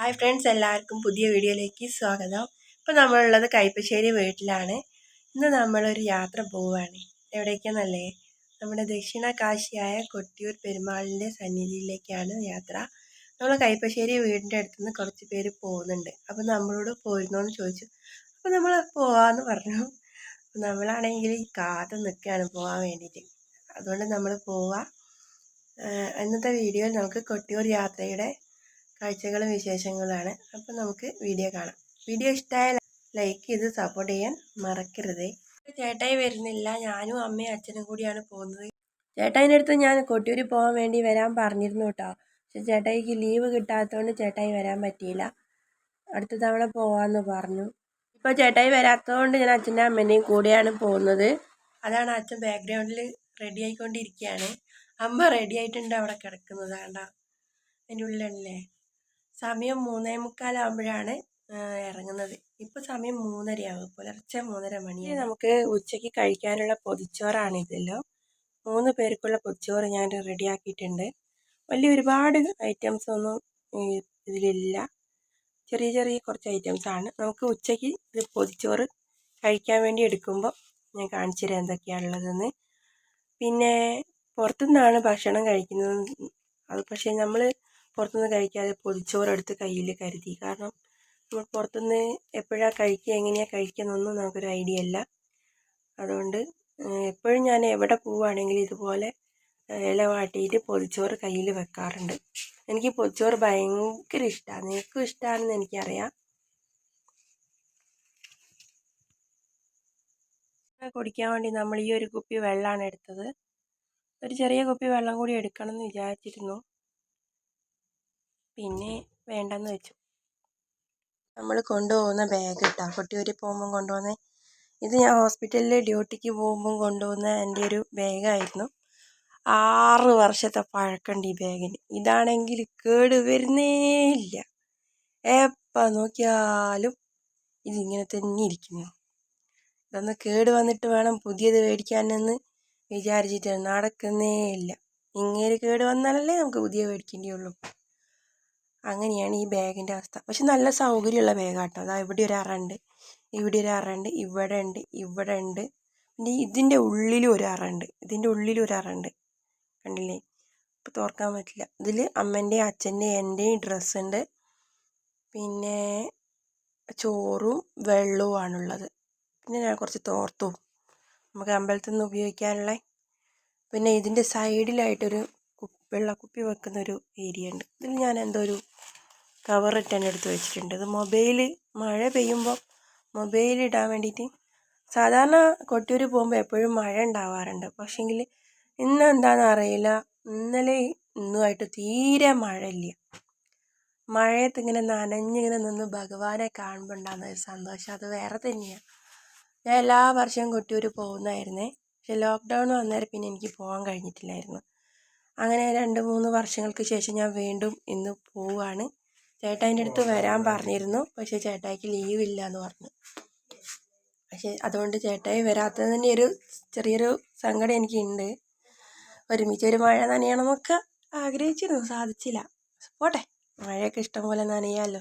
Hi friends എല്ലാവർക്കും പുതിയ വീഡിയോയിലേക്ക് സ്വാഗതം. ഇപ്പോൾ നമ്മളുള്ളത് കൈപ്പശ്ശേരി വീട്ടിലാണ്. ഇന്ന് നമ്മളൊരു യാത്ര പോവുകയാണ് എവിടേക്കെന്നല്ലേ? നമ്മുടെ ദക്ഷിണ കാശിയായ കൊട്ടിയൂർ പെരുമാളിന്റെ സന്നിധിയിലേക്കാണ് യാത്ര. നമ്മൾ കൈപ്പശ്ശേരി വീടിന്റെ അടുത്തുനിന്ന് കുറച്ച് പേര് പോകുന്നുണ്ട്. അപ്പോൾ നമ്മളോട് പോയിരുന്നോന്ന് ചോദിച്ചു. അപ്പോൾ നമ്മൾ പോവാമെന്ന് പറഞ്ഞു. നമ്മളാണെങ്കിൽ കാത്തു നിൽക്കുകയാണ് പോകാൻ വേണ്ടിയിട്ട്. അതുകൊണ്ട് നമ്മൾ പോവാം. ഇന്നത്തെ വീഡിയോയിൽ നമുക്ക് കൊട്ടിയൂർ യാത്രയുടെ കാഴ്ചകളും വിശേഷങ്ങളുമാണ്. അപ്പോൾ നമുക്ക് വീഡിയോ കാണാം. വീഡിയോ ഇഷ്ടമായ ലൈക്ക് ചെയ്ത് സപ്പോർട്ട് ചെയ്യാൻ മറക്കരുതേ. ചേട്ടായി വരുന്നില്ല. ഞാനും അമ്മയും അച്ഛനും കൂടിയാണ് പോകുന്നത്. ചേട്ടായിന്റെ അടുത്ത് ഞാൻ കൊട്ടിയൂർ പോകാൻ വേണ്ടി വരാൻ പറഞ്ഞിരുന്നു കേട്ടോ. പക്ഷെ ചേട്ടായിക്ക് ലീവ് കിട്ടാത്തതുകൊണ്ട് ചേട്ടായി വരാൻ പറ്റിയില്ല. അടുത്ത തവണ പോവാമെന്ന് പറഞ്ഞു. ഇപ്പോൾ ചേട്ടായി വരാത്തതുകൊണ്ട് ഞാൻ അച്ഛന്റെ അമ്മേന്റെയും കൂടെയാണ് പോകുന്നത്. അതാണ് അച്ഛൻ ബാക്ക്ഗ്രൗണ്ടിൽ റെഡി ആയിക്കൊണ്ടിരിക്കുകയാണ് അമ്മ റെഡി ആയിട്ടുണ്ട് അവിടെ കിടക്കുന്നത് വേണ്ട അതിന്റെ ഉള്ളിലല്ലേ? സമയം മൂന്നേ മുക്കാലാകുമ്പോഴാണ് ഇറങ്ങുന്നത്. ഇപ്പോൾ സമയം മൂന്നരയാകും പുലർച്ചെ മൂന്നര മണി നമുക്ക് ഉച്ചയ്ക്ക് കഴിക്കാനുള്ള പൊതിച്ചോറാണിതല്ലോ മൂന്ന് പേർക്കുള്ള പൊതിച്ചോറ് ഞാൻ റെഡിയാക്കിയിട്ടുണ്ട്. വലിയ ഒരുപാട് ഐറ്റംസ് ഒന്നും ഇതിലില്ല. ചെറിയ ചെറിയ കുറച്ച് ഐറ്റംസ് ആണ്. നമുക്ക് ഉച്ചയ്ക്ക് ഇത് പൊതിച്ചോറ് കഴിക്കാൻ വേണ്ടി എടുക്കുമ്പോൾ ഞാൻ കാണിച്ചു തരാം എന്തൊക്കെയാണുള്ളതെന്ന്. പിന്നെ പുറത്തുനിന്നാണ് ഭക്ഷണം കഴിക്കുന്നത്. അത് പക്ഷേ നമ്മൾ പുറത്തുനിന്ന് കഴിക്കാതെ പൊതിച്ചോറെടുത്ത് കയ്യിൽ കരുതി. കാരണം നമ്മൾ പുറത്തുനിന്ന് എപ്പോഴാണ് കഴിക്കുക എങ്ങനെയാണ് കഴിക്കുക എന്നൊന്നും നമുക്കൊരു ഐഡിയ ഇല്ല അതുകൊണ്ട് എപ്പോഴും ഞാൻ എവിടെ പോവുകയാണെങ്കിലും ഇതുപോലെ ഇല വാട്ടിയിട്ട് പൊതിച്ചോറ് കയ്യിൽ വെക്കാറുണ്ട്. എനിക്ക് പൊതിച്ചോറ് ഭയങ്കര ഇഷ്ടമാണ് നിനക്കും ഇഷ്ടമാണെന്ന് എനിക്കറിയാം. കുടിക്കാൻ വേണ്ടി നമ്മൾ ഈ ഒരു കുപ്പി വെള്ളമാണ് എടുത്തത്. ഒരു ചെറിയ കുപ്പി വെള്ളം കൂടി എടുക്കണം എന്ന് വിചാരിച്ചിരുന്നു. പിന്നെ വേണ്ടെന്ന് വെച്ചു. നമ്മൾ കൊണ്ടുപോകുന്ന ബാഗ് കേട്ടോ കൊട്ടിയൂരിൽ പോകുമ്പം കൊണ്ടുപോകുന്ന ഇത് ഞാൻ ഹോസ്പിറ്റലിൽ ഡ്യൂട്ടിക്ക് പോകുമ്പം കൊണ്ടുപോകുന്ന എന്റെ ഒരു ബാഗായിരുന്നു. ആറ് വർഷത്തെ പഴക്കമുണ്ട് ഈ ബാഗിന്. ഇതാണെങ്കിൽ കേട് വരുന്നേ ഇല്ല. എപ്പോൾ നോക്കിയാലും ഇതിങ്ങനെ തന്നെ ഇരിക്കുന്നു. ഇതൊന്ന് കേട് വന്നിട്ട് വേണം പുതിയത് മേടിക്കാനെന്ന് വിചാരിച്ചിട്ട് നടക്കുന്നേ ഇല്ല. ഇങ്ങനെ കേട് വന്നാലല്ലേ നമുക്ക് പുതിയ മേടിക്കേണ്ടി ഉള്ളൂ അങ്ങനെയാണ് ഈ ബാഗിന്റെ അവസ്ഥ. പക്ഷെ നല്ല സൗകര്യമുള്ള ബാഗാട്ടോ. അതാ ഇവിടെ ഒരു അറയുണ്ട് ഇവിടെ ഒരു അറയുണ്ട് ഇവിടെ ഉണ്ട് ഇവിടെ ഉണ്ട്. പിന്നെ ഇതിന്റെ ഉള്ളിലും ഒരു അറയുണ്ട് ഇതിന്റെ ഉള്ളിലും ഒരു അറയുണ്ട് കണ്ടില്ലേ? ഇപ്പോൾ തുറക്കാൻ പറ്റില്ല. ഇതിൽ അമ്മേന്റെയും അച്ഛന്റെയും എന്റെയും ഡ്രസ്സുണ്ട് പിന്നെ ചോറും വെള്ളവുമാണുള്ളത് പിന്നെ ഞാൻ കുറച്ച് തോർത്തും. നമുക്ക് അമ്പലത്തിൽ നിന്ന് ഉപയോഗിക്കാനുള്ള. പിന്നെ ഇതിന്റെ സൈഡിലായിട്ടൊരു വെള്ളക്കുപ്പി വെക്കുന്ന ഒരു ഏരിയ ഉണ്ട്. ഇതിൽ ഞാൻ എന്തോ ഒരു കവറിട്ട് തന്നെ എടുത്ത് വെച്ചിട്ടുണ്ട്. ഇത് മൊബൈൽ മഴ പെയ്യുമ്പോൾ മൊബൈൽ ഇടാൻ വേണ്ടിയിട്ട് സാധാരണ കൊട്ടിയൂർ പോകുമ്പോൾ എപ്പോഴും മഴ ഉണ്ടാവാറുണ്ട്. പക്ഷേങ്കിൽ ഇന്ന് എന്താണെന്ന് അറിയില്ല. ഇന്നലെ ഇന്നുമായിട്ട് തീരെ മഴയില്ല. മഴയത്ത് ഇങ്ങനെ നനഞ്ഞിങ്ങനെ നിന്ന് ഭഗവാനെ കാണുമ്പോൾ ഉണ്ടാകുന്ന ഒരു സന്തോഷം. അത് വേറെ തന്നെയാണ് ഞാൻ എല്ലാ വർഷവും കൊട്ടിയൂർ പോകുന്നതായിരുന്നേ. പക്ഷെ ലോക്ക്ഡൗൺ വന്നേരം പിന്നെ എനിക്ക് പോകാൻ കഴിഞ്ഞിട്ടില്ലായിരുന്നു. അങ്ങനെ രണ്ട് മൂന്ന് വർഷങ്ങൾക്ക് ശേഷം ഞാൻ വീണ്ടും ഇന്ന് പോവുകയാണ് ചേട്ടായിന്റെ അടുത്ത് വരാൻ പറഞ്ഞിരുന്നു. പക്ഷേ ചേട്ടായിക്ക് ലീവ് ഇല്ല എന്ന് പറഞ്ഞു. പക്ഷേ അതുകൊണ്ട് ചേട്ടായി വരാത്തത് തന്നെ ഒരു ചെറിയൊരു സങ്കടം എനിക്കുണ്ട്. ഒരുമിച്ച് ഒരു മഴ നനയണമെന്നൊക്കെ ആഗ്രഹിച്ചിരുന്നു. സാധിച്ചില്ല. പോട്ടെ. മഴയൊക്കെ ഇഷ്ടം പോലെ നനയാമല്ലോ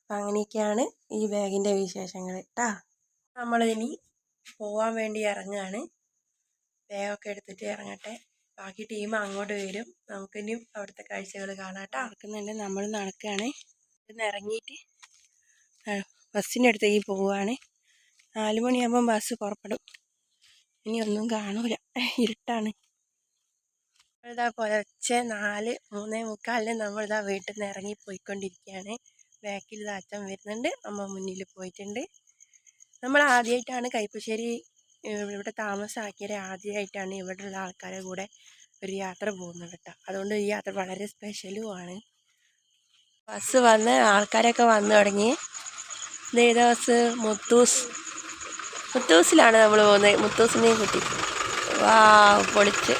അപ്പം അങ്ങനെയൊക്കെയാണ് ഈ ബാഗിന്റെ വിശേഷങ്ങൾ കേട്ടാ നമ്മളിനി പോവാൻ വേണ്ടി ഇറങ്ങുകയാണ് ബാഗൊക്കെ എടുത്തിട്ട് ഇറങ്ങട്ടെ. ബാക്കി ടീം അങ്ങോട്ട് വരും. നമുക്കിനിയും അവിടുത്തെ കാഴ്ചകൾ കാണാട്ടോ. നടക്കുന്നുണ്ട് നമ്മൾ നടക്കുകയാണ്. ഇവിടുന്ന് ഇറങ്ങിയിട്ട് ബസ്സിന്റെ അടുത്തേക്ക് പോവുകയാണ്. നാല് മണിയാകുമ്പം ബസ് പുറപ്പെടും. ഇനി ഒന്നും കാണൂല. ഇരുട്ടാണ്. നമ്മളിതാ പുലർച്ചെ നാല് മൂന്നേ മുക്കാലിന് നമ്മളിതാ വീട്ടിൽ നിന്ന് ഇറങ്ങി പോയിക്കൊണ്ടിരിക്കുകയാണ് ബാക്കിൽ ഇതാ അച്ഛൻ വരുന്നുണ്ട്. അമ്മ മുന്നിൽ പോയിട്ടുണ്ട്. നമ്മൾ ആദ്യമായിട്ടാണ് കൈപ്പശ്ശേരി ഇവിടെ താമസമാക്കിയത് ആദ്യമായിട്ടാണ് ഇവിടെയുള്ള ആൾക്കാരെ കൂടെ ഒരു യാത്ര പോകുന്നത് കേട്ടോ. അതുകൊണ്ട് ഈ യാത്ര വളരെ സ്പെഷ്യലുമാണ് ബസ് വന്ന് ആൾക്കാരൊക്കെ വന്നു തുടങ്ങി. ഏതാ ബസ് മുത്തൂസ്. മുത്തൂസിലാണ് നമ്മൾ പോകുന്നത്. മുത്തൂസിനെയും കുട്ടി. വാ പൊളിച്ച്.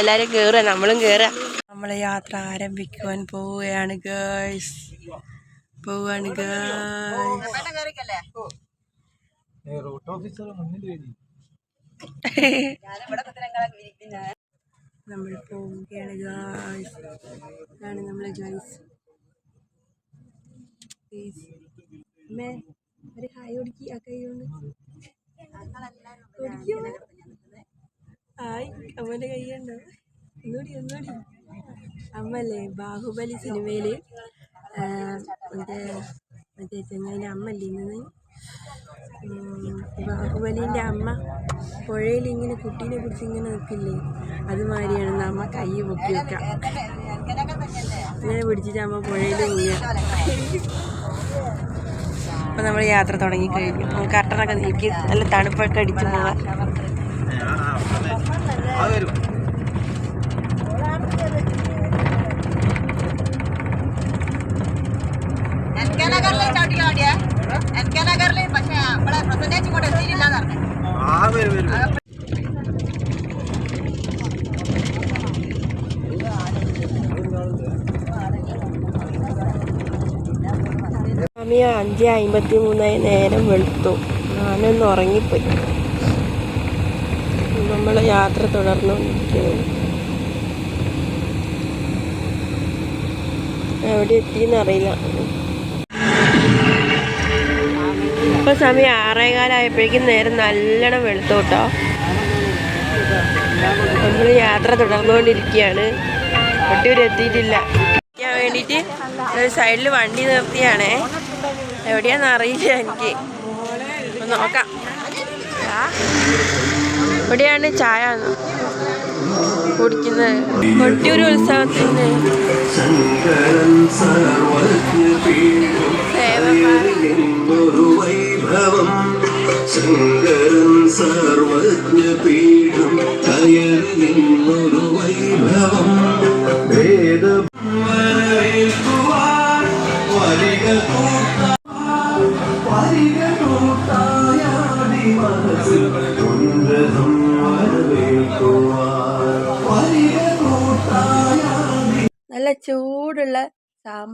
എല്ലാവരും കയറുക നമ്മളും കയറുക നമ്മൾ യാത്ര ആരംഭിക്കുവാൻ പോവുകയാണ് ഗേൾസ് പോവുകയാണ് ഗേൾസ് റൂട്ട് ഓഫീസർ മുന്നിൽ വരി. നമ്മൾ പോവുകയാണ് ഇതാണ് നമ്മളെ ജോയ്സ് അമ്മേ ഒരു ഹായ് ഒടുക്കി ആ കൈ കൊണ്ട്. ഹായ് അമ്മന്റെ കൈ ഉണ്ടോ ഒന്നുകൂടി ഒന്നുകൂടി. അമ്മല്ലേ ബാഹുബലി സിനിമയിൽ മറ്റേ മറ്റേ ചെങ്ങാന്റെ അമ്മല്ലേ ഇന്ന് ബാഹുബലിന്റെ അമ്മ പുഴയിൽ ഇങ്ങനെ കുട്ടീനെ പിടിച്ച് ഇങ്ങനെ നിൽക്കില്ലേ? അതുമാതിരിയാണ് അമ്മ കൈ പൊക്കി വെക്കാം. ഇങ്ങനെ പിടിച്ചിട്ട് അമ്മ പുഴയിൽ വീഴുക അപ്പം നമ്മൾ യാത്ര തുടങ്ങി കഴിഞ്ഞു. കർട്ടനൊക്കെ നീക്കി നല്ല തണുപ്പൊക്കെ അടിച്ചു പോവാം എൻകനഗറിലെ ചവിട്ടിക്കാൻ വേണ്ടിയാ എൻകനഗറിൽ പക്ഷെ നമ്മളെ പ്രസന്റേജ് ഇങ്ങോട്ട് എത്തിയിട്ടില്ലാന്ന് പറഞ്ഞു ആ വരും വരും സമയം അഞ്ച് അമ്പത്തി മൂന്നായി നേരം വെളുത്തു. ഞാനൊന്ന് ഉറങ്ങിപ്പോയി. നമ്മൾ യാത്ര തുടർന്നു എവിടെ എത്തിയെന്നറിയില്ല ഇപ്പൊ സമയം ആറേകാലായപ്പോഴേക്കും നേരം നല്ലോണം വെളുത്തു കേട്ടോ. നമ്മൾ യാത്ര തുടർന്നുകൊണ്ടിരിക്കുകയാണ്. ഞാൻ വേണ്ടിയിട്ട് ഒരു സൈഡിൽ വണ്ടി നിർത്തിയാണേ. എവിടെയാന്ന് അറിയില്ല എനിക്ക്. നോക്കാം. ഇവിടെയാണ് ചായ കുടിക്കുന്നത്. കൊട്ടിയൂർ ഉത്സവത്തിന്. ശങ്കരൻ ശങ്കരൻ സർവജ്ഞപീഠം കയറിയെന്നൊരു വൈഭവം ഭേദം വരവേൽക്കുവാൻ വലിക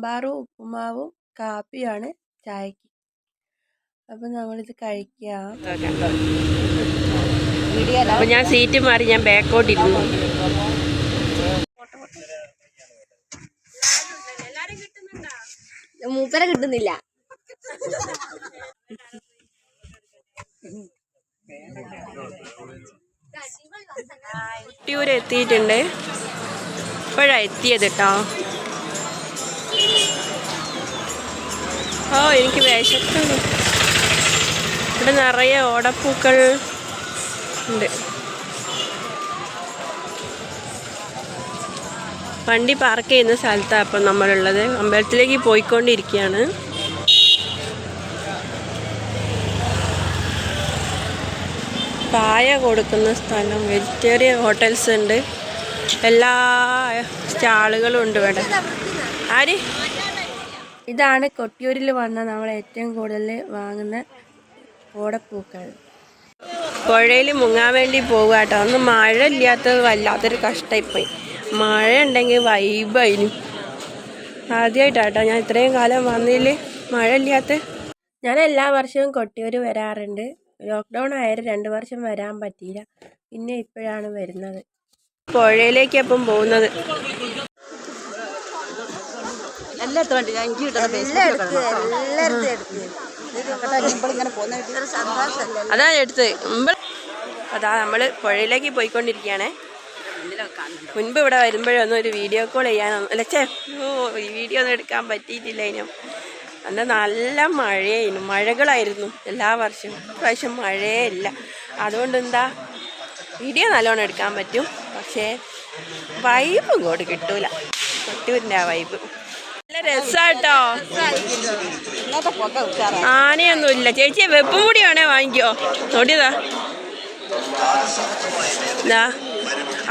സാമ്പാറും ഉപ്പുമാവും കാപ്പിയാണ് ചായക്ക്. അപ്പം നമ്മളിത് കഴിക്കുക അപ്പം ഞാൻ സീറ്റ് മാറി ഞാൻ ബാക്കോട്ടിരുന്നു. മൂപ്പര കിട്ടുന്നില്ല. കുട്ടിയൂരെത്തിയിട്ടുണ്ട്. ഇപ്പോഴാ ഇപ്പോഴാണ് എത്തിയത് കേട്ടോ ഓ എനിക്ക് വിശക്കുന്നു. ഇവിടെ നിറയെ ഓടപ്പൂക്കൾ ഉണ്ട്. വണ്ടി പാർക്ക് ചെയ്യുന്ന സ്ഥലത്താണ് അപ്പം നമ്മളുള്ളത്. അമ്പലത്തിലേക്ക് പോയിക്കൊണ്ടിരിക്കുകയാണ്. പായ കൊടുക്കുന്ന സ്ഥലം. വെജിറ്റേറിയൻ ഹോട്ടൽസ് ഉണ്ട്. എല്ലാ സ്റ്റാളുകളും ഉണ്ട് ഇവിടെ. ആര്? ഇതാണ് കൊട്ടിയൂരിൽ വന്ന നമ്മൾ ഏറ്റവും കൂടുതൽ വാങ്ങുന്ന ഓടപ്പൂക്കൾ. പുഴയിൽ മുങ്ങാൻ വേണ്ടി പോകുക കേട്ടോ. ഒന്ന് മഴ ഇല്ലാത്തത് വല്ലാത്തൊരു കഷ്ടമായിപ്പോയി മഴ ഉണ്ടെങ്കിൽ വൈബായിരുന്നു ആദ്യമായിട്ടാട്ടോ ഞാൻ ഇത്രയും കാലം വന്നതിൽ മഴ ഇല്ലാത്ത. ഞാൻ എല്ലാ വർഷവും കൊട്ടിയൂർ വരാറുണ്ട്. ലോക്ക്ഡൗൺ ആയാലും രണ്ട് വർഷം വരാൻ പറ്റിയില്ല. പിന്നെ ഇപ്പോഴാണ് വരുന്നത്. പുഴയിലേക്കപ്പം പോകുന്നത്. എല്ലായിടത്തും വേണ്ടി എനിക്ക് കിട്ടുന്ന എല്ലായിടത്തും എടുത്ത്. അതാ എടുത്ത്. മുമ്പ് അതാ നമ്മൾ പുഴയിലേക്ക് പോയിക്കൊണ്ടിരിക്കുകയാണ്. മുൻപ് ഇവിടെ വരുമ്പോഴൊന്നും ഒരു വീഡിയോ കോൾ ചെയ്യാനൊന്നും അല്ല ചേ ഓ ഈ വീഡിയോ ഒന്നും എടുക്കാൻ പറ്റിയിട്ടില്ല ഇതിനും അന്ന് നല്ല മഴയായിരുന്നു. മഴകളായിരുന്നു എല്ലാ വർഷവും. പ്രാവശ്യം മഴയേ ഇല്ല അതുകൊണ്ട് എന്താ വീഡിയോ നല്ലോണം എടുക്കാൻ പറ്റും. പക്ഷേ വൈബ് ഇങ്ങോട്ട് കിട്ടൂല. കൊട്ടൂരിന്റെ ആ വൈബ് നല്ല രസാട്ടോ. ആനയൊന്നുമില്ല. ചേച്ചി വെപ്പും കൂടി വേണേ വാങ്ങിക്കോ നോടിയതാ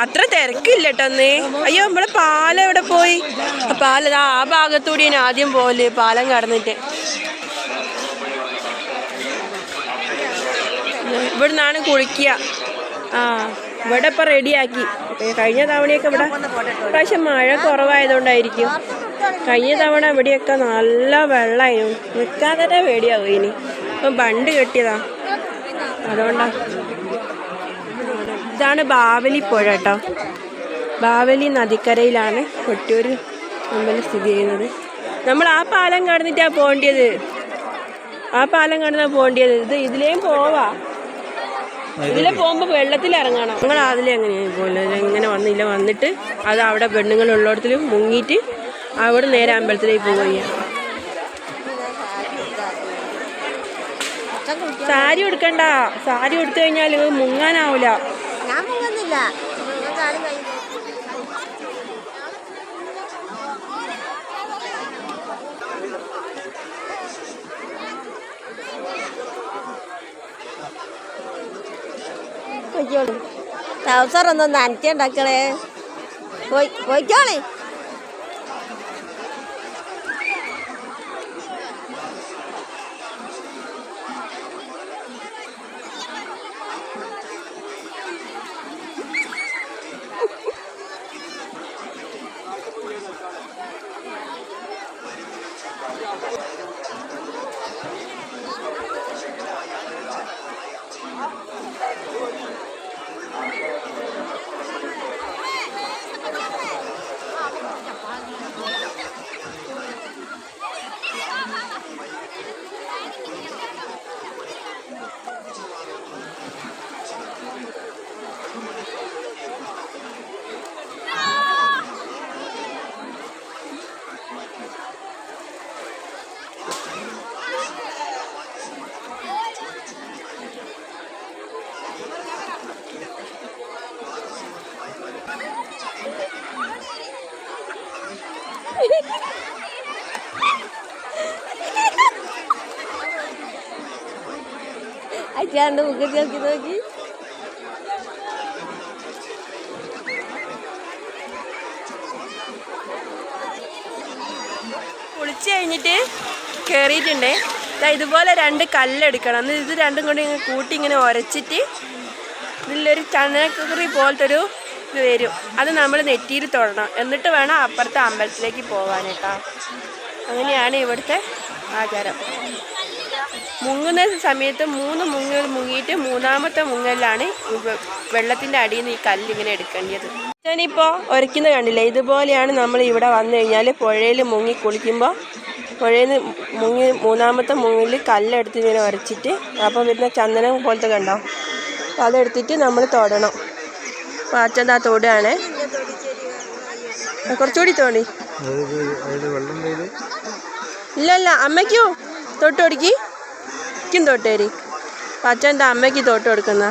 അത്ര തിരക്കില്ല നീ അയ്യോ നമ്മളെ പാലം എവിടെ പോയി? പാലം ആ ഭാഗത്തൂടി ആദ്യം പോലെ പാലം കടന്നിട്ട്. ഇവിടുന്നാണ് കുളിക്കുക. ആ ഇവിടെ ഇപ്പം റെഡിയാക്കി കഴിഞ്ഞ തവണയൊക്കെ ഇവിടെ പ്രാവശ്യം മഴ കുറവായതുകൊണ്ടായിരിക്കും. കഴിഞ്ഞ തവണ ഇവിടെയൊക്കെ നല്ല വെള്ളമായിരുന്നു. നിൽക്കാൻ തന്നെ പേടിയാവും ഇനി. ഇപ്പം ബണ്ട് കെട്ടിയതാ. അതുകൊണ്ടാ. ഇതാണ് ബാവലി പുഴ കേട്ടോ. ബാവലി നദിക്കരയിലാണ് കൊട്ടിയൂർ അമ്പലം സ്ഥിതി ചെയ്യുന്നത്. നമ്മൾ ആ പാലം കടന്നിട്ടാണ് പോകേണ്ടത് ആ പാലം കടന്നാ പോകേണ്ടത് ഇത് ഇതിലേയും പോവാ. ഇതിലെ പോകുമ്പോൾ വെള്ളത്തിൽ ഇറങ്ങണം. നിങ്ങൾ അതിലെ എങ്ങനെയാണ് പോകുന്നത് ഇങ്ങനെ വന്നില്ല വന്നിട്ട് അത് അവിടെ പെണ്ണുങ്ങളുള്ളിടത്തിൽ മുങ്ങിയിട്ട് അവിടെ നേരെ അമ്പലത്തിലേക്ക് പോവുക സാരി എടുക്കണ്ട സാരി എടുത്തു കഴിഞ്ഞാൽ മുങ്ങാനാവൂല. ഞാൻ മുങ്ങുന്നില്ല. നനച്ചുണ്ടാക്കണേ പോയി പോയിക്കോളി. അച്ഛാണ്ട് മുഖത്ത് നോക്കി നോക്കി കുളിച്ച് കഴിഞ്ഞിട്ട് കയറിയിട്ടുണ്ടേ ഇതുപോലെ രണ്ട് കല്ലെടുക്കണം. എന്നിട്ട് ഇത് രണ്ടും കൂടി ഇങ്ങനെ കൂട്ടി ഇങ്ങനെ ഉരച്ചിട്ട് ഇതിലൊരു ചണക്കുറി പോലത്തെ ഒരു ഇത് വരും. അത് നമ്മൾ നെറ്റിയിൽ തൊടണം. എന്നിട്ട് വേണം അപ്പുറത്തെ അമ്പലത്തിലേക്ക് പോകാനേട്ടാ അങ്ങനെയാണ് ഇവിടുത്തെ ആചാരം. മുങ്ങുന്ന സമയത്ത് മൂന്ന് മുങ്ങൽ മുങ്ങിയിട്ട് മൂന്നാമത്തെ മുങ്ങലിലാണ് വെള്ളത്തിന്റെ അടിയിൽ നിന്ന് ഈ കല്ല് ഇങ്ങനെ എടുക്കേണ്ടത്. ഞാനിപ്പോൾ ഒരയ്ക്കുന്ന കണ്ടില്ലേ? ഇതുപോലെയാണ് നമ്മൾ ഇവിടെ വന്നു കഴിഞ്ഞാൽ പുഴയിൽ മുങ്ങി കുളിക്കുമ്പോൾ പുഴയിൽ നിന്ന് മുങ്ങി മൂന്നാമത്തെ മുങ്ങിൽ കല്ലെടുത്ത് ഇങ്ങനെ ഉരച്ചിട്ട് അപ്പം വരുന്ന ചന്ദനം പോലത്തെ കണ്ടോ? അപ്പോൾ അതെടുത്തിട്ട് നമ്മൾ തൊടണം. അപ്പോൾ അച്ഛൻ ആ തൊടുകയാണ്. കുറച്ചുകൂടി തോണ്ടി ഇല്ല ഇല്ല. അമ്മയ്ക്കോ? തൊട്ട് കൊടുക്കി. എനിക്കും തൊട്ടേരി അപ്പം അച്ഛൻ എന്റെ അമ്മയ്ക്ക് തൊട്ട് കൊടുക്കുന്ന.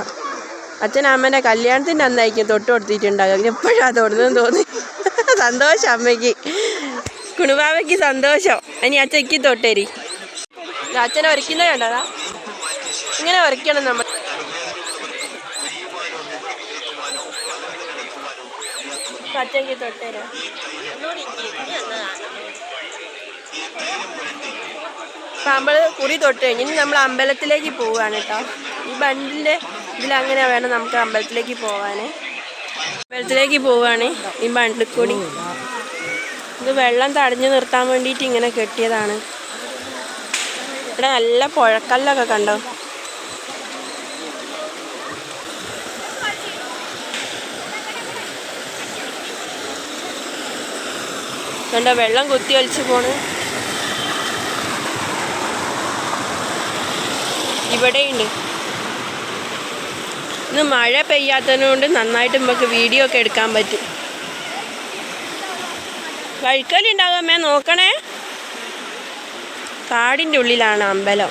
അച്ഛൻ അമ്മേന്റെ കല്യാണത്തിന്റെ അന്നായിരിക്കും തൊട്ട് കൊടുത്തിട്ടുണ്ടാകും. എപ്പോഴാണ് തൊടുന്നതെന്ന് തോന്നി. സന്തോഷം അമ്മയ്ക്ക്. കുണുബാവയ്ക്ക് സന്തോഷം. ഇനി അച്ഛയ്ക്ക് തൊട്ടേരി അച്ഛനെ ഒരുക്കുന്നത് കണ്ടതാ ഇങ്ങനെ ഒരക്കണം നമ്മൾ. അച്ഛയ്ക്ക് തൊട്ടേരാ നമ്മൾ കുറി തൊട്ട് കഴിഞ്ഞ് ഇനി നമ്മൾ അമ്പലത്തിലേക്ക് പോവുകയാണ് കേട്ടോ ഈ ബണ്ടിന്റെ ഇതിലങ്ങനെ വേണം നമുക്ക് അമ്പലത്തിലേക്ക് പോവാൻ അമ്പലത്തിലേക്ക് പോവുകയാണ് ഈ ബണ്ടിൽ കൂടി. ഇത് വെള്ളം തടഞ്ഞു നിർത്താൻ വേണ്ടിയിട്ട് ഇങ്ങനെ കെട്ടിയതാണ്. ഇവിടെ നല്ല പുഴക്കല്ലൊക്കെ കണ്ടോ? കണ്ടോ വെള്ളം കുത്തി ഒലിച്ച് പോണ്. ഇവിടെയുണ്ട്. ഇന്ന് മഴ പെയ്യാത്തതുകൊണ്ട് നന്നായിട്ട് നമുക്ക് വീഡിയോ ഒക്കെ എടുക്കാൻ പറ്റും. വഴുക്കലുണ്ടാകാമേ നോക്കണേ. കാടിന്റെ ഉള്ളിലാണ് അമ്പലം.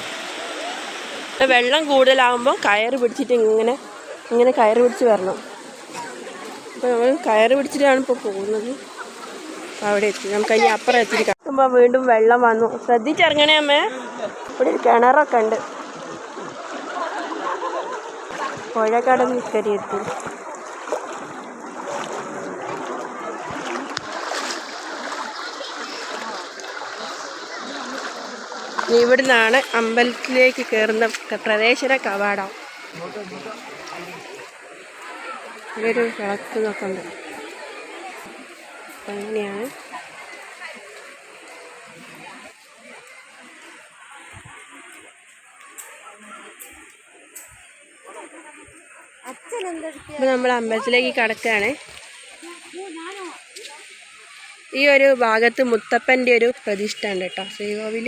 വെള്ളം കൂടുതലാകുമ്പോൾ കയറ് പിടിച്ചിട്ട് ഇങ്ങനെ ഇങ്ങനെ കയറ് പിടിച്ച് വരണം. അപ്പോൾ നമ്മൾ കയറ് പിടിച്ചിട്ടാണ് ഇപ്പോൾ പോകുന്നത്. അവിടെ എത്തി നമുക്ക് അതിന് അപ്പുറം കാണുമ്പോൾ വീണ്ടും വെള്ളം വന്നു. ശ്രദ്ധിച്ചിറങ്ങണേ അമ്മേ. ഇവിടെ ഒരു കിണറൊക്കെ ഉണ്ട്. പുഴക്കടന്ന് കയറി എത്തി ഇവിടുന്നാണ് അമ്പലത്തിലേക്ക് കയറുന്ന പ്രവേശന കവാടം. ഇവരും വിളക്കുന്നൊക്കെ ഉണ്ട് അങ്ങനെയാണ് ഇപ്പൊ നമ്മൾ അമ്പലത്തിലേക്ക് കടക്കുകയാണ് ഈ ഒരു ഭാഗത്ത് മുത്തപ്പന്റെ ഒരു പ്രതിഷ്ഠ ഉണ്ട് കേട്ടോ ശ്രീകോവിൽ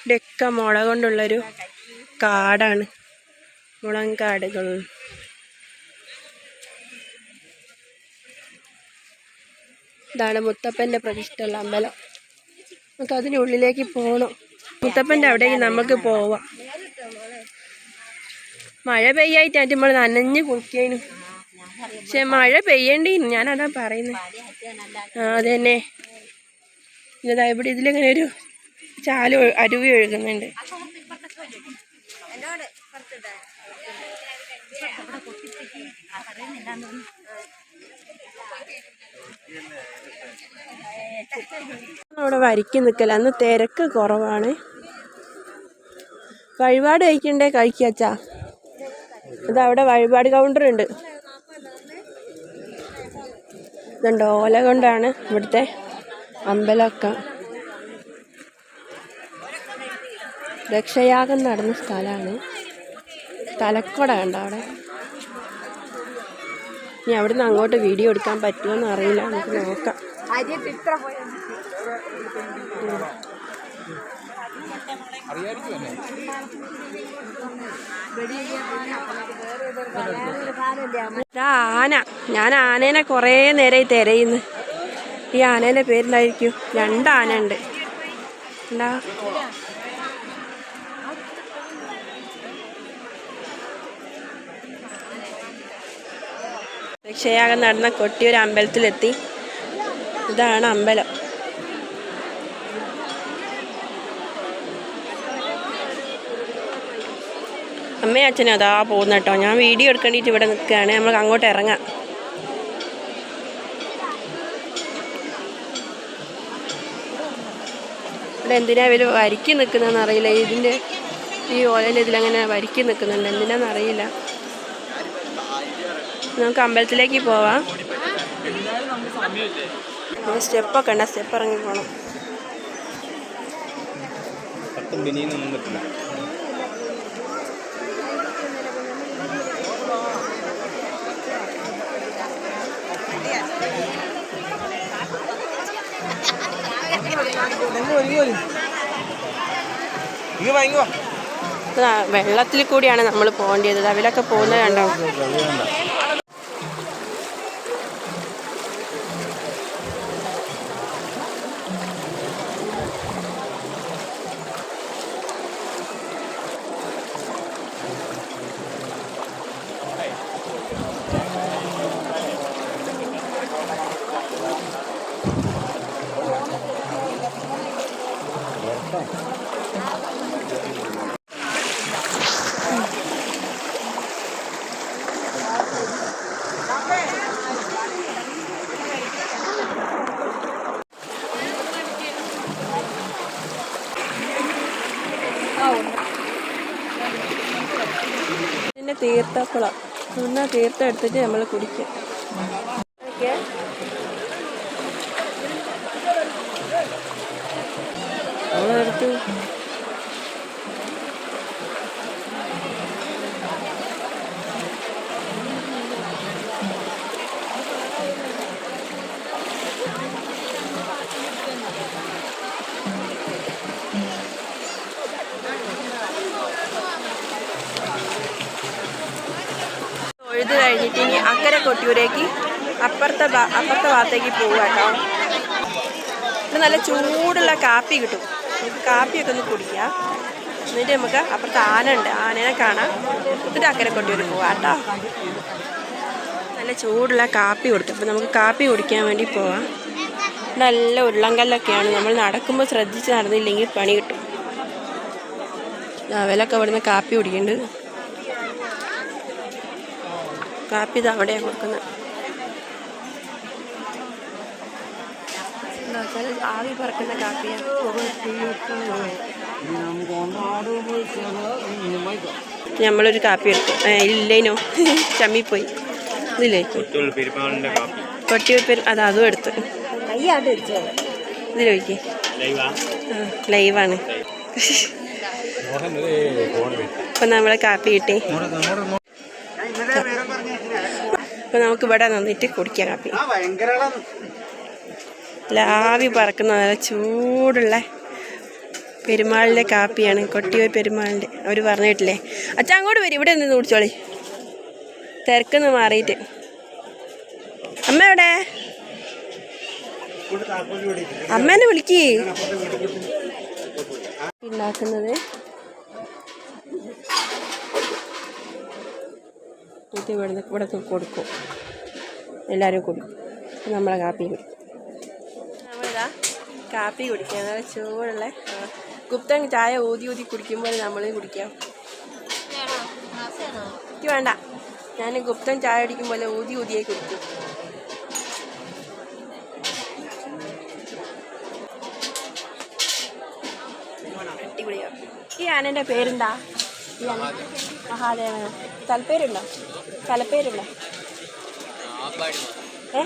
ഇതൊക്കെ മുള കൊണ്ടുള്ളൊരു കാടാണ്. മുളം കാടുകൾ. ഇതാണ് മുത്തപ്പന്റെ പ്രതിഷ്ഠയുള്ള അമ്പലം. നമുക്ക് അതിനുള്ളിലേക്ക് പോകണം മുത്തപ്പന്റെ അവിടേക്ക് നമുക്ക് പോവാം. മഴ പെയ്യായിട്ട് ആയിട്ട് നമ്മൾ നനഞ്ഞ് കുളിക്കാനും. പക്ഷെ മഴ പെയ്യണ്ടേനു ഞാനതാ പറയുന്നത് ആ അത് തന്നെ ഇതാ ഇവിടെ ഇതിലിങ്ങനെ ഒരു ചാൽ അരുവി ഒഴുകുന്നുണ്ട്. അവിടെ വരിക്ക് നിൽക്കല അന്ന് തിരക്ക് കുറവാണ്. വഴിപാട് കഴിക്കണ്ടേ? കഴിക്കാച്ചാ ഇത് അവിടെ വഴിപാട് കൗണ്ടർ ഉണ്ട്. ഇതുണ്ട്? ഓല കൊണ്ടാണ് ഇവിടുത്തെ അമ്പലമൊക്കെ. രക്ഷയാഗം നടന്ന സ്ഥലമാണ്. തലക്കൊട കണ്ടോ അവിടെ? ഇനി അവിടുന്ന് അങ്ങോട്ട് വീഡിയോ എടുക്കാൻ പറ്റുമോന്ന് അറിയില്ല. നമുക്ക് നോക്കാം. ഇതാ ആന. ഞാൻ ആനേനെ കുറേ നേരമായി തിരയുന്നു. ഈ ആനേന്റെ പേരിലായിരിക്കും രണ്ട് ആന ഉണ്ട് എന്താ? രക്ഷയാഗം നടന്ന കൊട്ടിയൊരു അമ്പലത്തിലെത്തി. ഇതാണ് അമ്പലം. അമ്മയും അച്ഛനും അതാ പോകുന്ന കേട്ടോ. ഞാൻ വീഡിയോ എടുക്കേണ്ടിയിട്ട് ഇവിടെ നിൽക്കുകയാണ്. നമ്മൾ അങ്ങോട്ട് ഇറങ്ങാം. ഇവിടെ എന്തിനാ ഇവർ വരിക്കി നിൽക്കുന്നതെന്ന് അറിയില്ല. ഇതിന്റെ ഈ ഓലയിൽ ഇതിലങ്ങനെ വരിക്കി നിൽക്കുന്നുണ്ട്. എന്തിനാന്ന് അറിയില്ല. നമുക്ക് അമ്പലത്തിലേക്ക് പോവാം. സ്റ്റെപ്പൊക്കെ ഉണ്ട് സ്റ്റെപ്പ് ഇറങ്ങി പോകണം ഒന്നും ഇങ്ങ് വാ ഇങ്ങ് വാ ഇതാ, വെള്ളത്തിൽ കൂടിയാണ് നമ്മൾ പോകേണ്ടത് അവരൊക്കെ പോകുന്നത് കണ്ടോ? ഇവിടുന്ന് തീർത്ഥം എടുത്തിട്ട് നമ്മൾ കുടിക്കും. നമ്മളെടുത്ത്. തൊഴുത് കഴിഞ്ഞിട്ട് ഇനി അക്കരെ കൊട്ടിയൂരേക്ക് അപ്പുറത്തെ അപ്പുറത്തെ ഭാഗത്തേക്ക് പോവുക കേട്ടോ. ഇവിടെ നല്ല ചൂടുള്ള കാപ്പി കിട്ടും. നമുക്ക് കാപ്പിയൊക്കെ ഒന്ന് കുടിക്കാം. എന്നിട്ട് നമുക്ക് അപ്പുറത്ത് ആന ഉണ്ട്. ആനേനെ കാണാം. എന്നിട്ട് അക്കരെ കൊട്ടിയൂർ പോവാം കേട്ടോ. നല്ല ചൂടുള്ള കാപ്പി കൊടുത്തു. അപ്പോൾ നമുക്ക് കാപ്പി കുടിക്കാൻ വേണ്ടി പോവാം. നല്ല ഉരുളങ്കല്ലൊക്കെയാണ് നമ്മൾ നടക്കുമ്പോൾ ശ്രദ്ധിച്ച് നടന്നില്ലെങ്കിൽ പണി കിട്ടും. അവലൊക്കെ ഇവിടുന്ന് കാപ്പി കുടിക്കുന്നുണ്ട് കാപ്പി ഇത് അവിടെയാണ് കൊടുക്കുന്നത് ആവി പറക്കുന്ന കാപ്പിയാണ് നമ്മളൊരു കാപ്പി എടുക്കും ഇല്ലേനോ? ചമ്മിപ്പോയി. പോയി ഇതില്ലേ കാപ്പി. കൊട്ടിയൂർ പേര് അത് അതും എടുത്തു. ഇതിൽ ലൈവാ? ലൈവാണ്. അപ്പം നമ്മളെ കാപ്പി കിട്ടി. അപ്പോൾ നമുക്ക് ഇവിടെ നിന്നിട്ട് കുടിക്കാം കാപ്പി. ലാവി പറക്കുന്ന നല്ല ചൂടുള്ള പെരുമാളിന്റെ കാപ്പിയാണ്. കൊട്ടിയൂർ പെരുമാളിന്റെ. അവർ പറഞ്ഞിട്ടില്ലേ? അച്ഛൻ അങ്ങോട്ട് വരും. ഇവിടെ നിന്ന് കുടിച്ചോളി. തിരക്കുന്ന് മാറിയിട്ട്. അമ്മ എവിടെ? അമ്മേനെ വിളിക്കേ. ഉണ്ടാക്കുന്നത് ഇത് ഇവിടെ ഇവിടെ കൊടുക്കും. എല്ലാവരും കുടിക്കും. നമ്മളെ കാപ്പി കുടിക്കും. നമ്മളിതാ കാപ്പി കുടിക്കുക നല്ല ചൂടുള്ള ഗുപ്തൻ ചായ ഊതി ഊതി കുടിക്കുമ്പോൾ നമ്മൾ കുടിക്കാം. എനിക്ക് വേണ്ട. ഞാൻ ഗുപ്തൻ ചായ അടിക്കുമ്പോൾ ഊതി ഊതിയായി കുടിക്കും. ഈ ആനന്റെ പേരെന്താ? ഈ ആന മഹാദേവന തലപ്പേരുണ്ടോ തലപ്പേരുണ്ടോ ഏ?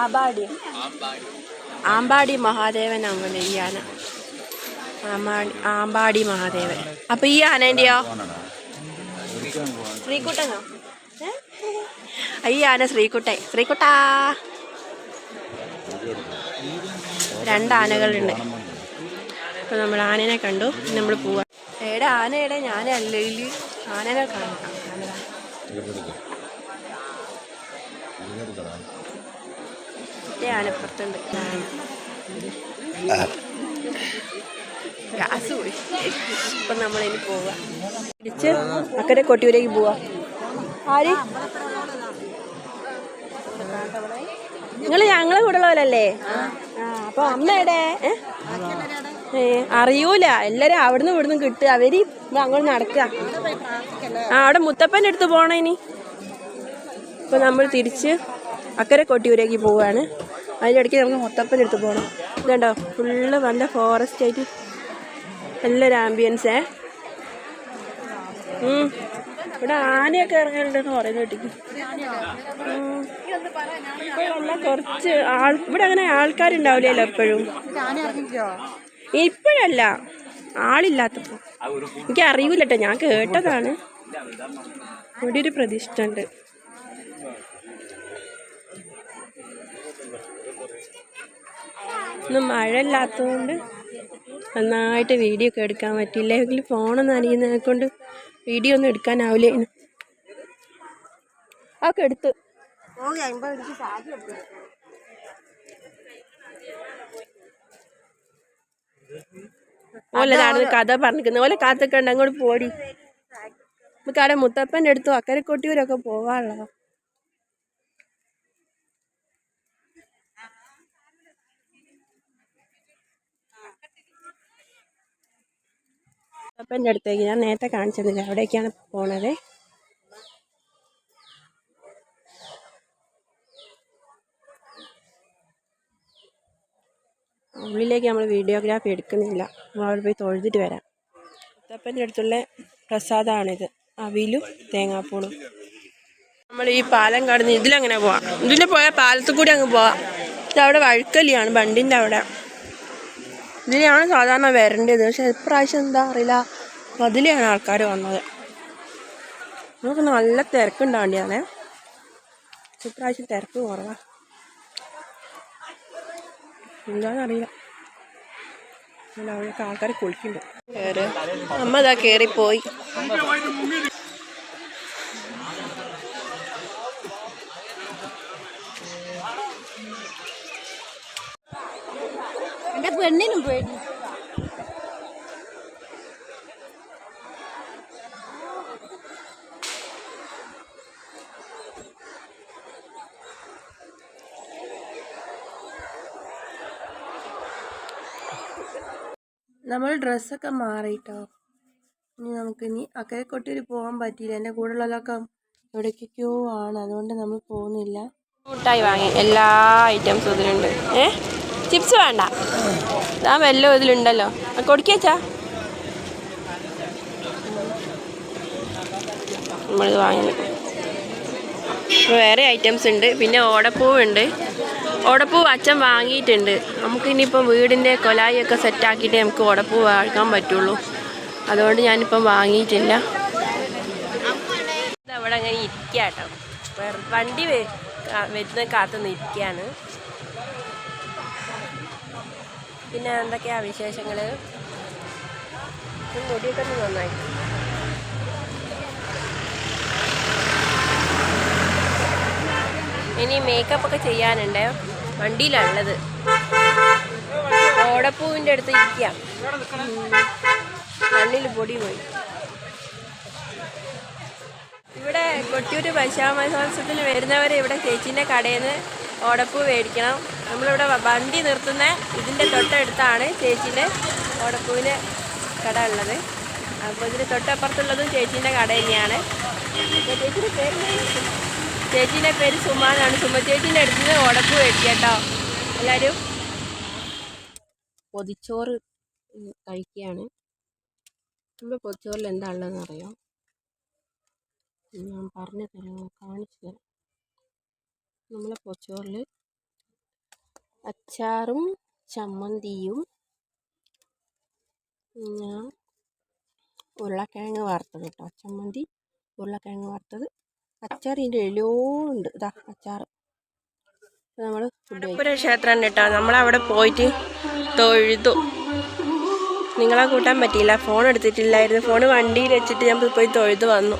ആമ്പാടി. അങ്ങനെ ഈ ആന. ആമ്പാടി മഹാദേവൻ. അപ്പൊ ഈ ആനേന്റെയോ ശ്രീകുട്ടനോ? ഈ ആന ശ്രീകുട്ടൻ. ശ്രീകുട്ടാ. രണ്ടാനകളുണ്ട് അപ്പൊ നമ്മൾ ആനനെ കണ്ടു. നമ്മൾ പോവാ. ഏടെ ആനയുടെ ഞാനല്ലേ ആനനെ കാണാം. തിരിച്ച് അക്കരെ കൊട്ടിയൂരേക്ക് പോവാ. ആര്? നിങ്ങൾ ഞങ്ങളെ കൂടെ ഉള്ളവരല്ലേ? ആ അപ്പൊ അമ്മയുടെ അറിയൂല. എല്ലാരും അവിടുന്ന് ഇവിടുന്ന് കിട്ടുക. അവർ അങ്ങോട്ട് നടക്കുക. ആ അവിടെ മുത്തപ്പന്റെ അടുത്ത് പോണ ഇനി. ഇപ്പൊ നമ്മൾ തിരിച്ച് അക്കരെ കൊട്ടിയൂരേക്ക് പോവാണ്. അതിന്റെ ഇടയ്ക്ക് നമുക്ക് മുത്തപ്പന്റെ അടുത്ത് പോകണം ഇതുണ്ടോ? ഫുള്ള് നല്ല ഫോറസ്റ്റ് ആയിട്ട് നല്ലൊരു ആംബിയൻസേ. ഇവിടെ ആനയൊക്കെ ഇറങ്ങാനുണ്ടെന്ന് പറയുന്നത് ഇവിടെ കുറച്ച് ആൾ ഇവിടെ അങ്ങനെ ആൾക്കാരുണ്ടാവില്ലല്ലോ എപ്പോഴും. ഇപ്പോഴല്ല. ആളില്ലാത്തപ്പോ. എനിക്ക് അറിയില്ലട്ടോ ഞാൻ കേട്ടതാണ്. ഇവിടെ ഒരു പ്രതിഷ്ഠ ഉണ്ട് ഇന്ന് മഴ ഇല്ലാത്തതുകൊണ്ട് നന്നായിട്ട് വീഡിയോ ഒക്കെ എടുക്കാൻ പറ്റില്ല എങ്കിൽ ഫോണൊന്നും അനിയുന്നതിനെ കൊണ്ട് വീഡിയോ ഒന്നും എടുക്കാനാവില്ല ഒക്കെ എടുത്ത്. ഓലെ നടന്ന് കഥ പറഞ്ഞിരിക്കുന്നത് ഓലെ കാത്തൊക്കെ അങ്ങോട്ട് പോടി. നമുക്ക് അവിടെ മുത്തപ്പന്റെ അടുത്തും അക്കരെ കൊട്ടിയൂരൊക്കെ പോവാനുള്ള മുത്തപ്പന്റെ അടുത്തേക്ക് ഞാൻ നേരത്തെ കാണിച്ചിരുന്നില്ല അവിടേക്കാണ് പോണത്. ഉള്ളിലേക്ക് നമ്മൾ വീഡിയോഗ്രാഫി എടുക്കുന്നില്ല. നമ്മൾ അവിടെ പോയി തൊഴുതിട്ട് വരാം. മുത്തപ്പന്റെ അടുത്തുള്ള പ്രസാദമാണിത് അവിലും തേങ്ങാപ്പൂളും. നമ്മൾ ഈ പാലം കടന്ന് ഇതിലങ്ങനെ പോവാം. ഇതിൽ പോയാൽ പാലത്തിൽ കൂടി അങ്ങ് പോവാം. ഇതവിടെ വഴുക്കലിയാണ് ബണ്ടിന്റെ അവിടെ. ഇതിലാണ് സാധാരണ വരേണ്ടത്. പക്ഷെ ഇപ്രാവശ്യം എന്താ അറിയില്ല. അതിലെയാണ് ആൾക്കാർ വന്നത്. നമുക്ക് നല്ല തിരക്കുണ്ടാവേണ്ടിയാണേ. ഇപ്രാവശ്യം തിരക്ക് കുറവാ. എന്താണെന്നറിയില്ല അവിടെയൊക്കെ ആൾക്കാർ കുളിക്കുന്നുണ്ട് കയറി അമ്മ ഇതാ കയറിപ്പോയി എന്റെ പെണ്ണിനും പേടി. നമ്മൾ ഡ്രസ്സൊക്കെ മാറിയിട്ടോ ഇനി നമുക്ക് ഇനി അക്കരെ കൊട്ടിയൂർ പോകാൻ പറ്റിയില്ല. എന്റെ കൂടെയുള്ളവരൊക്കെ എവിടേക്കൊക്കെയോ ആണ്. അതുകൊണ്ട് നമ്മൾ പോകുന്നില്ല. മുട്ടായി വാങ്ങി. എല്ലാ ഐറ്റംസും ഇതിലുണ്ട്. ഏ? ചിപ്സ് വേണ്ട. ഇതാ എല്ലാം ഇതിലുണ്ടല്ലോ. കൊടുക്കേച്ചാ നമ്മളിത് വാങ്ങി. വേറെ ഐറ്റംസ് ഉണ്ട്. പിന്നെ ഓടപ്പൂവുണ്ട്. ഓടപ്പൂവ് അച്ഛൻ വാങ്ങിയിട്ടുണ്ട്. നമുക്ക് ഇനിയിപ്പം വീടിന്റെ കൊലായിയൊക്കെ സെറ്റാക്കിയിട്ട് നമുക്ക് ഉടപ്പ് വാങ്ങാൻ പറ്റുള്ളൂ. അതുകൊണ്ട് ഞാനിപ്പം വാങ്ങിയിട്ടില്ല. അവിടെ അങ്ങനെ ഇരിക്കാട്ടോ കേട്ടോ. വണ്ടി വരുന്ന കാത്തു നിൽക്കുകയാണ് പിന്നെ എന്തൊക്കെയാ വിശേഷങ്ങൾ മുടിയൊക്കെ ഒന്ന് നന്നായി. ഇനി മേക്കപ്പ് ഒക്കെ ചെയ്യാനുണ്ട്? വണ്ടിയിലുള്ളത് ഓടപ്പൂവിന്റെ അടുത്ത് ഇരിക്കാം. കണ്ണിൽ പൊടി പോയി. ഇവിടെ കൊട്ടിയൂർ പശാമഹോത്സവത്തിന് വരുന്നവർ ഇവിടെ ചേച്ചീന്റെ കടയിൽ നിന്ന് ഓടപ്പൂ മേടിക്കണം. നമ്മളിവിടെ വണ്ടി നിർത്തുന്ന ഇതിന്റെ തൊട്ടടുത്താണ് ചേച്ചീന്റെ ഓടപ്പൂവിന് കട ഉള്ളത്. അപ്പോൾ ഇതിന് തൊട്ടപ്പുറത്തുള്ളതും ചേച്ചീന്റെ കട തന്നെയാണ്. ചേച്ചി പേര്? ചേച്ചീന്റെ പേര് സുമ എന്നാണ് സുമ ചേച്ചീന്റെ അടുത്ത് നിന്ന് ഓടപ്പൂ മേടിക്കുക കേട്ടോ എല്ലാവരും പൊതിച്ചോറ് കഴിക്കുകയാണ്. നമ്മുടെ പൊതിച്ചോറിൽ എന്താ ഉള്ളതെന്ന് അറിയാം. ഞാൻ പറഞ്ഞു തരാം. കാണിച്ചു തരാം. നമ്മളെ പൊതിച്ചോറിൽ അച്ചാറും ചമ്മന്തിയും ഞാൻ ഉരുളക്കിഴങ്ങ് വറുത്തത് കേട്ടോ. ചമ്മന്തി ഉരുളക്കിഴങ്ങ് വറുത്തത് അച്ചാർ ഇതിന്റെ എല്ലോണ്ട് ഇതാ അച്ചാർ നമ്മൾ ഫുഡ് ക്ഷേത്രം കേട്ടോ. നമ്മളവിടെ പോയിട്ട് തൊഴുതു. നിങ്ങളെ കൂട്ടാൻ പറ്റിയില്ല. ഫോൺ എടുത്തിട്ടില്ലായിരുന്നു. ഫോൺ വണ്ടിയിൽ വെച്ചിട്ട് ഞാൻ പോയി തൊഴുതു വന്നു.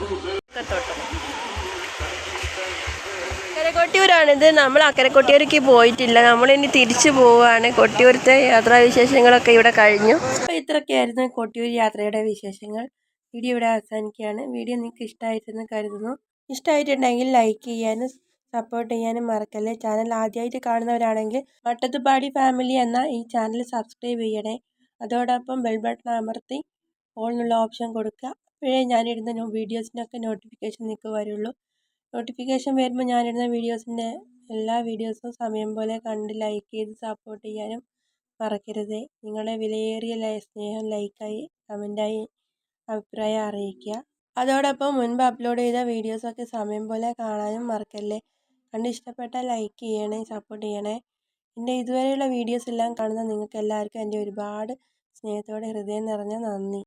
കൊട്ടിയൂരാണിത് നമ്മൾ അക്കരെ അക്കരക്കൊട്ടിയൂർക്ക് പോയിട്ടില്ല. നമ്മൾ ഇനി തിരിച്ചു പോവുകയാണ്. കൊട്ടിയൂരത്തെ യാത്രാ വിശേഷങ്ങളൊക്കെ ഇവിടെ കഴിഞ്ഞു. അപ്പോൾ ഇത്രയൊക്കെയായിരുന്നു കൊട്ടിയൂർ യാത്രയുടെ വിശേഷങ്ങൾ. വീഡിയോ ഇവിടെ അവസാനിക്കുകയാണ്. വീഡിയോ നിങ്ങൾക്ക് ഇഷ്ടമായിട്ടെന്ന് കരുതുന്നു. ഇഷ്ടമായിട്ടുണ്ടെങ്കിൽ ലൈക്ക് ചെയ്യാനും സപ്പോർട്ട് ചെയ്യാനും മറക്കല്ലേ. ചാനൽ ആദ്യമായിട്ട് കാണുന്നവരാണെങ്കിൽ വട്ടത്തുപാടി ഫാമിലി എന്ന ഈ ചാനൽ സബ്സ്ക്രൈബ് ചെയ്യണേ. അതോടൊപ്പം ബെൽ ബട്ടൺ അമർത്തി ഓൾ എന്നുള്ള ഓപ്ഷൻ കൊടുക്കുക. അപ്പോഴേ ഞാനിടുന്ന വീഡിയോസിനൊക്കെ നോട്ടിഫിക്കേഷൻ നിങ്ങൾക്ക് വരുള്ളൂ. നോട്ടിഫിക്കേഷൻ വരുമ്പോൾ ഞാനിടുന്ന വീഡിയോസിന്റെ എല്ലാ വീഡിയോസും സമയം പോലെ കണ്ട് ലൈക്ക് ചെയ്ത് സപ്പോർട്ട് ചെയ്യാനും മറക്കരുത്. നിങ്ങളുടെ വിലയേറിയ സ്നേഹം ലൈക്കായി കമന്റായി അഭിപ്രായം അറിയിക്കുക. അതോടൊപ്പം മുൻപ് അപ്ലോഡ് ചെയ്ത വീഡിയോസൊക്കെ സമയം പോലെ കാണാനും മറക്കല്ലേ? കണ്ട് ഇഷ്ടപ്പെട്ട ലൈക്ക് ചെയ്യണേ സപ്പോർട്ട് ചെയ്യണേ. എന്റെ ഇതുവരെയുള്ള വീഡിയോസ് എല്ലാം കാണുന്ന നിങ്ങൾക്ക് എല്ലാവർക്കും എന്റെ ഒരുപാട് സ്നേഹത്തോടെ ഹൃദയം നിറഞ്ഞ നന്ദി.